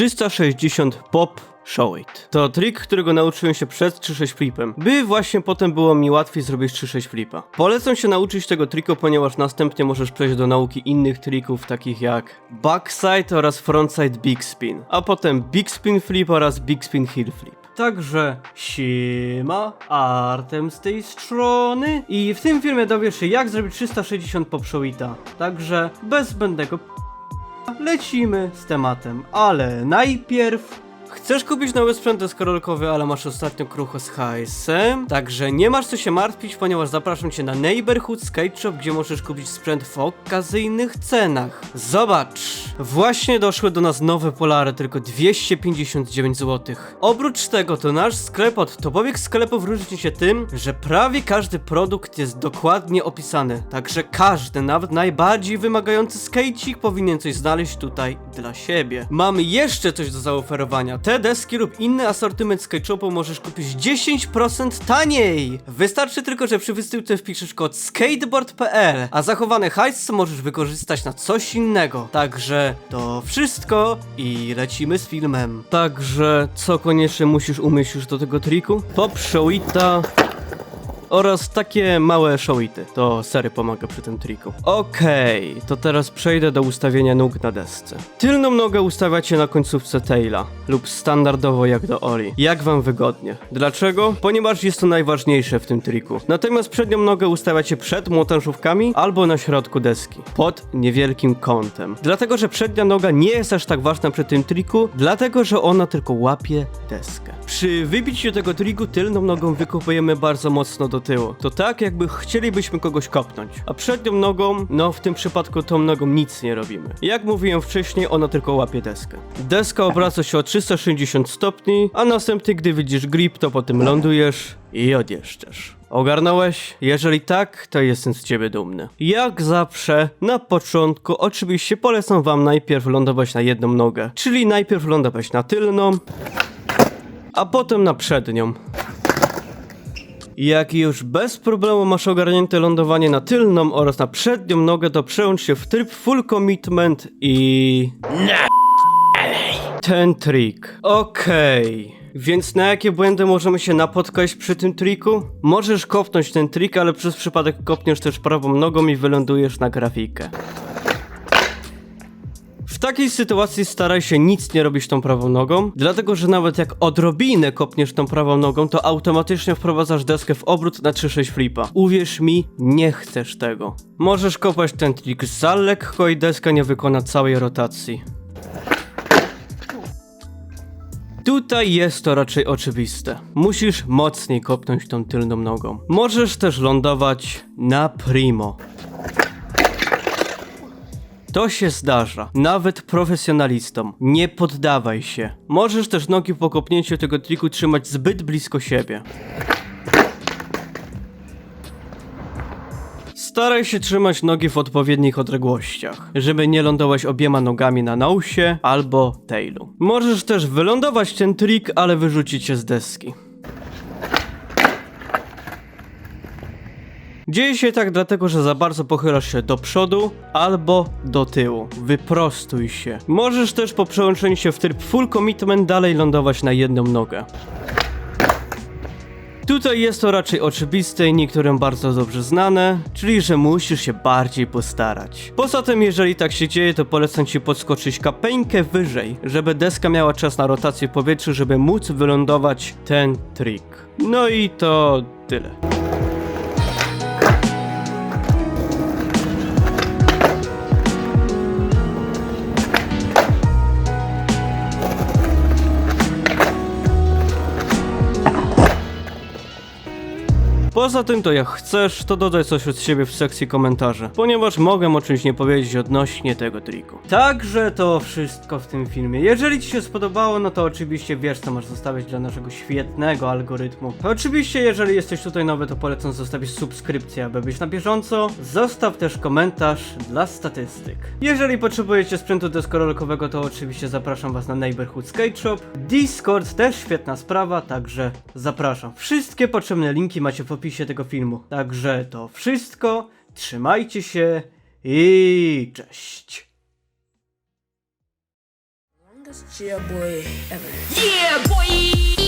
360 pop Show it. To trik, którego nauczyłem się przed 3.6 flipem, by właśnie potem było mi łatwiej zrobić 3.6 flipa. Polecam się nauczyć tego triku, ponieważ następnie możesz przejść do nauki innych trików, takich jak backside oraz frontside big spin, a potem big spin flip oraz big spin heel flip. Także siema, Artem z tej strony i w tym filmie dowiesz się jak zrobić 360 pop showita. Także bez zbędnego lecimy z tematem, ale najpierw Chcesz kupić nowy sprzęt deskorolkowy, ale masz ostatnio krucho z hajsem? Także nie masz co się martwić, ponieważ zapraszam cię na Neighborhood Skate Shop, gdzie możesz kupić sprzęt w okazyjnych cenach. Zobacz! Właśnie doszły do nas nowe polary, tylko 259 zł. Oprócz tego to nasz sklep od topowych sklepów różni się tym, że prawie każdy produkt jest dokładnie opisany. Także każdy, nawet najbardziej wymagający skejcik powinien coś znaleźć tutaj dla siebie. Mamy jeszcze coś do zaoferowania. Te deski lub inny asortyment SketchUpu możesz kupić 10% taniej. Wystarczy tylko, że przy wysyłce wpiszesz kod skateboard.pl, a zachowany hajs możesz wykorzystać na coś innego. Także to wszystko i lecimy z filmem. Także co koniecznie musisz umieść już do tego triku? Pop Showita oraz takie małe showity. To sery pomaga przy tym triku. Okej, to teraz przejdę do ustawienia nóg na desce. Tylną nogę ustawiacie na końcówce taila lub standardowo jak do Oli. Jak wam wygodnie. Dlaczego? Ponieważ jest to najważniejsze w tym triku. Natomiast przednią nogę ustawiacie przed montażówkami albo na środku deski, pod niewielkim kątem. Dlatego, że przednia noga nie jest aż tak ważna przy tym triku, dlatego, że ona tylko łapie deskę. Przy wybiciu tego triku tylną nogą wykopujemy bardzo mocno do tyłu. To tak, jakby chcielibyśmy kogoś kopnąć. A przednią nogą, no w tym przypadku tą nogą nic nie robimy. Jak mówiłem wcześniej, ona tylko łapie deskę. Deska obraca się o 360 stopni, a następnie, gdy widzisz grip, to potem lądujesz i odjeżdżasz. Ogarnąłeś? Jeżeli tak, to jestem z ciebie dumny. Jak zawsze, na początku oczywiście polecam wam najpierw lądować na jedną nogę, czyli najpierw lądować na tylną, a potem na przednią. Jak już bez problemu masz ogarnięte lądowanie na tylną oraz na przednią nogę, to przełącz się w tryb full commitment i... Ten trik. Okej. Więc na jakie błędy możemy się napotkać przy tym triku? Możesz kopnąć ten trik, ale przez przypadek kopniesz też prawą nogą i wylądujesz na grafikę. Takiej sytuacji staraj się nic nie robić tą prawą nogą, dlatego że nawet jak odrobinę kopniesz tą prawą nogą, to automatycznie wprowadzasz deskę w obrót na 3-6 flipa. Uwierz mi, nie chcesz tego. Możesz kopać ten trik za lekko i deska nie wykona całej rotacji. Tutaj jest to raczej oczywiste. Musisz mocniej kopnąć tą tylną nogą. Możesz też lądować na primo. To się zdarza, nawet profesjonalistom. Nie poddawaj się. Możesz też nogi po kopnięciu tego triku trzymać zbyt blisko siebie. Staraj się trzymać nogi w odpowiednich odległościach, żeby nie lądować obiema nogami na nosie albo tailu. Możesz też wylądować ten trik, ale wyrzucić się z deski. Dzieje się tak dlatego, że za bardzo pochylasz się do przodu albo do tyłu. Wyprostuj się. Możesz też po przełączeniu się w tryb full commitment dalej lądować na jedną nogę. Tutaj jest to raczej oczywiste i niektórym bardzo dobrze znane, czyli że musisz się bardziej postarać. Poza tym, jeżeli tak się dzieje, to polecam ci podskoczyć kapeńkę wyżej, żeby deska miała czas na rotację w powietrzu, żeby móc wylądować ten trik. No i to tyle. Poza tym, to jak chcesz, to dodaj coś od siebie w sekcji komentarzy, ponieważ mogę o czymś nie powiedzieć odnośnie tego triku. Także to wszystko w tym filmie. Jeżeli Ci się spodobało, no to oczywiście wiesz, co masz zostawić dla naszego świetnego algorytmu. Oczywiście, jeżeli jesteś tutaj nowy, to polecam zostawić subskrypcję, aby być na bieżąco. Zostaw też komentarz dla statystyk. Jeżeli potrzebujecie sprzętu deskorolkowego, to oczywiście zapraszam Was na Neighborhood Skate Shop. Discord też świetna sprawa, także zapraszam. Wszystkie potrzebne linki macie w opisie tego filmu. Także to wszystko. Trzymajcie się i cześć. Yeah, boy.